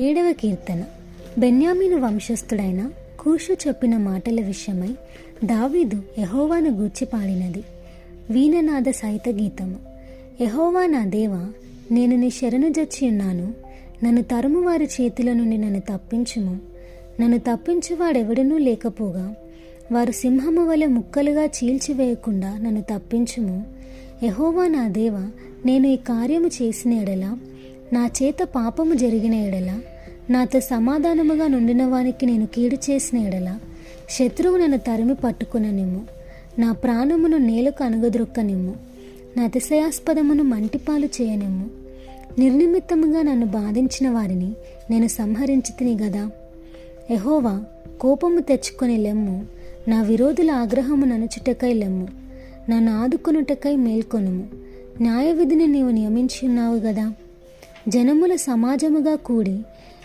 ఏడవ కీర్తన. బెన్యామీను వంశస్థుడైన కూషు చెప్పిన మాటల విషయమై దావీదు యహోవాను గూర్చి పాడినది. వీణనాద సహిత గీతము. యహోవా నా దేవ నేను నీ శరణు జచ్చి ఉన్నాను. నన్ను తరుము వారి చేతుల నుండి నన్ను తప్పించుము. నన్ను తప్పించువాడెవడనూ లేకపోగా వారు సింహము వలె ముక్కలుగా చీల్చివేయకుండా నన్ను తప్పించుము. యహోవా నా దేవ నేను ఈ కార్యము చేసిన ఎడలా నా చేత పాపము జరిగిన ఎడల నాతో సమాధానముగా నుండిన వానికి నేను కీడు చేసిన ఎడల శత్రువు నన్ను తరిమి పట్టుకుననిమ్ము. నా ప్రాణమును నేలకు అనుగదొక్కనిమ్ము నా అతిశయాస్పదమును మంటిపాలు చేయనిమ్ము. నిర్నిమిత్తముగా నన్ను బాధించిన వారిని నేను సంహరించి గదా? ఎహోవా కోపము తెచ్చుకొని లెమ్ము. నా విరోధుల ఆగ్రహము ననుచుటకై లెమ్ము. నన్ను ఆదుకొనుటకై మేల్కొనుము. న్యాయ విధిని నీవు నియమించి ఉన్నావు గదా? జనముల సమాజముగా కూడి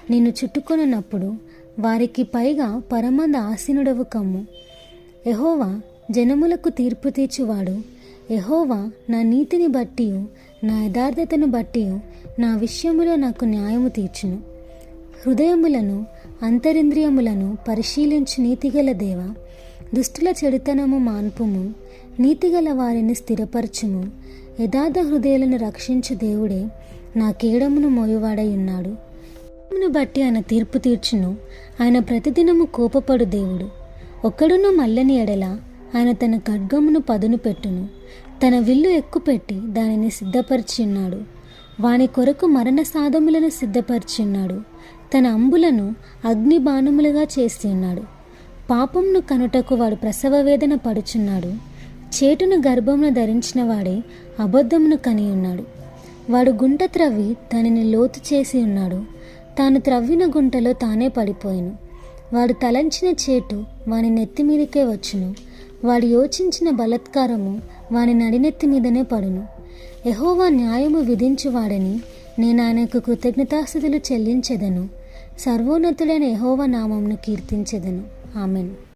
నిన్ను చుట్టుకొనున్నప్పుడు వారికి పైగా పరమంద ఆసీనుడవు కమ్ము. ఎహోవా జనములకు తీర్పు తీర్చువాడు. ఎహోవా నా నీతిని బట్టి నా యథార్థతను బట్టి నా విషయములో నాకు న్యాయము తీర్చును. హృదయములను అంతరింద్రియములను పరిశీలించు నీతిగల దేవ దుష్టుల చెడుతనము మాన్పుము. నీతిగల వారిని స్థిరపరచుము. యథార్థ హృదయాలను రక్షించు దేవుడే నా కీడమును మోయువాడై ఉన్నాడు. బట్టి ఆయన తీర్పు తీర్చును. ఆయన ప్రతిదినము కోపపడు దేవుడు. ఒక్కడును మల్లని ఎడల ఆయన తన ఖడ్గమును పదును పెట్టును. తన విల్లు ఎక్కుపెట్టి దానిని సిద్ధపరిచిన్నాడు వాని కొరకు మరణ సాధములను సిద్ధపరిచిన్నాడు తన అంబులను అగ్ని బాణములుగా చేసి ఉన్నాడు పాపంను కనుటకు వాడు ప్రసవ వేదన పడుచున్నాడు. చేటును గర్భమును ధరించిన వాడే అబద్ధమును కని ఉన్నాడు. వాడు గుంట త్రవ్వి దానిని లోతు చేసి ఉన్నాడు. తాను త్రవ్విన గుంటలో తానే పడిపోయాను. వాడు తలంచిన చేటు వాని నెత్తి మీదకే వచ్చును. వాడు యోచించిన బలత్కారము వాని నడినెత్తి మీదనే పడును. ఎహోవా న్యాయము విధించువాడని నేను ఆయనకు కృతజ్ఞతాస్థుతులు చెల్లించెదను. సర్వోన్నతుడైన ఎహోవా నామంను కీర్తించెదను. ఆమెను.